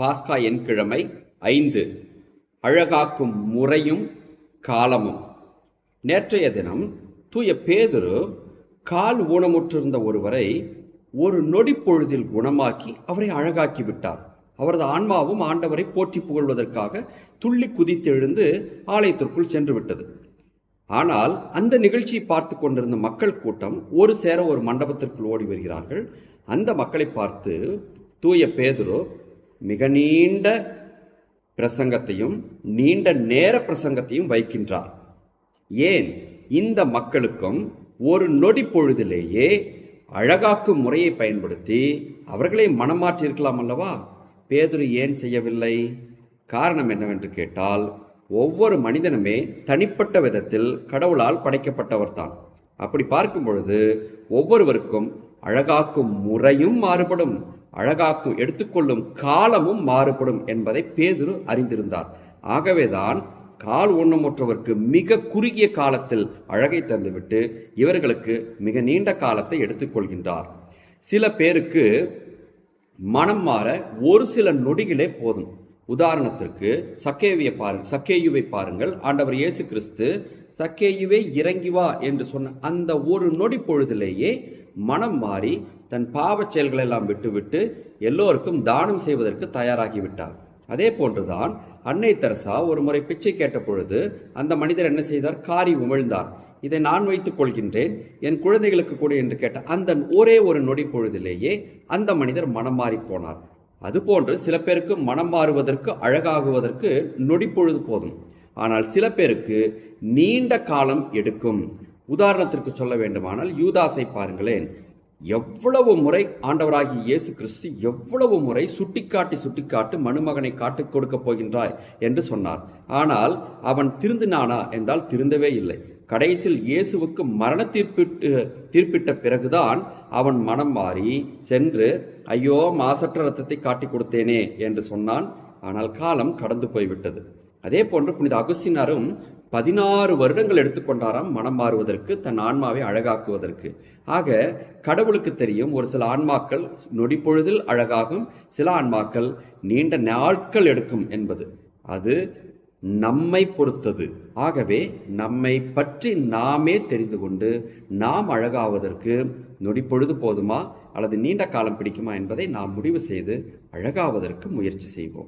பாஸ்கா எண்கிழமை ஐந்து. அழகாக்கும் முறையும் காலமும். நேற்றைய தினம் தூய பேதுரு கால் ஊனமுற்றிருந்த ஒருவரை ஒரு நொடி பொழுதில் குணமாக்கி அவரை அழகாக்கி விட்டார். அவரது ஆன்மாவும் ஆண்டவரை போற்றி புகழ்வதற்காக துள்ளி குதித்தெழுந்து ஆலயத்திற்குள் சென்று விட்டது. ஆனால் அந்த நிகழ்ச்சியை பார்த்து கொண்டிருந்த மக்கள் கூட்டம் ஒரு சேர ஒரு மண்டபத்திற்குள் ஓடி வருகிறார்கள். அந்த மக்களை பார்த்து தூய பேதுரு மிக நீண்ட பிரசங்கத்தையும் நீண்ட நேர பிரசங்கத்தையும் வைக்கின்றார். ஏன்? இந்த மக்களுக்கும் ஒரு நொடி பொழுதிலேயே அழகாக்கும் முறையை பயன்படுத்தி அவர்களை மனமாற்றியிருக்கலாம் அல்லவா? பேதுரு ஏன் செய்யவில்லை? காரணம் என்னவென்று கேட்டால் ஒவ்வொரு மனிதனுமே தனிப்பட்ட விதத்தில் கடவுளால் படைக்கப்பட்டவர்தான். அப்படி பார்க்கும் பொழுது ஒவ்வொருவருக்கும் அழகாக்கும் முறையும் மாறுபடும் அழகாக்கும் எடுத்துக்கொள்ளும் காலமும் மாறுபடும் என்பதை பேதுரு அறிந்திருந்தார். ஆகவேதான் கால் ஊனமுற்றவருக்கு மிக குறுகிய காலத்தில் அழகை தந்துவிட்டு இவர்களுக்கு மிக நீண்ட காலத்தை எடுத்துக்கொள்கின்றார். சில பேருக்கு மனம் மாற ஒரு சில நொடிகளே போதும். உதாரணத்திற்கு சக்கேவியை பாருங்கள் சக்கேயுவை பாருங்கள். ஆண்டவர் இயேசு கிறிஸ்து சக்கேயுவே இறங்கி வா என்று சொன்ன அந்த ஒரு நொடி பொழுதிலேயே மனம் மாறி தன் பாவச் செயல்களை எல்லாம் விட்டுவிட்டு எல்லோருக்கும் தானம் செய்வதற்கு தயாராகிவிட்டார். அதே போன்றுதான் அன்னை தெரசா ஒரு முறை பிச்சை கேட்ட பொழுது அந்த மனிதர் என்ன செய்தார்? காரி உமிழ்ந்தார். இதை நான் வைத்துக் கொள்கின்றேன். என் குழந்தைகளுக்கு கூட என்று கேட்ட அந்த ஒரே ஒரு நொடி பொழுதிலேயே அந்த மனிதர் மனம் மாறி போனார். அதுபோன்று சில பேருக்கு மனம் மாறுவதற்கு அழகாகுவதற்கு நொடி பொழுது போதும். ஆனால் சில பேருக்கு நீண்ட காலம் எடுக்கும். உதாரணத்திற்கு சொல்ல வேண்டுமானால் யூதாசை பாருங்களேன். எவ்வளவு முறை ஆண்டவராகி இயேசு கிறிஸ்து எவ்வளவு முறை சுட்டிக்காட்டி சுட்டிக்காட்டு மணுமகனை காட்டுக் கொடுக்கப் போகின்றாய் என்று சொன்னார். ஆனால் அவன் திருந்தினானா என்றால் திருந்தவே இல்லை. கடைசியில் இயேசுவுக்கு மரண தீர்ப்பிட்டு தீர்ப்பிட்ட பிறகுதான் அவன் மனம் மாறி சென்று ஐயோ மாசற்ற ரத்தத்தை காட்டி கொடுத்தேனே என்று சொன்னான். ஆனால் காலம் கடந்து போய்விட்டது. அதே போன்று புனித அகுஸ்தினாரும் பதினாறு வருடங்கள் எடுத்துக்கொண்டாராம் மனம் மாறுவதற்கு தன் ஆன்மாவை அழகாக்குவதற்கு. ஆக கடவுளுக்கு தெரியும் ஒரு சில ஆன்மாக்கள் நொடிப்பொழுதில் அழகாகும் சில ஆன்மாக்கள் நீண்ட நாட்கள் எடுக்கும் என்பது. அது நம்மை பொறுத்தது. ஆகவே நம்மை பற்றி நாமே தெரிந்து கொண்டு நாம் அழகாவதற்கு நொடிப்பொழுது போதுமா அல்லது நீண்ட காலம் பிடிக்குமா என்பதை நாம் முடிவு செய்து அழகாவதற்கு முயற்சி செய்வோம்.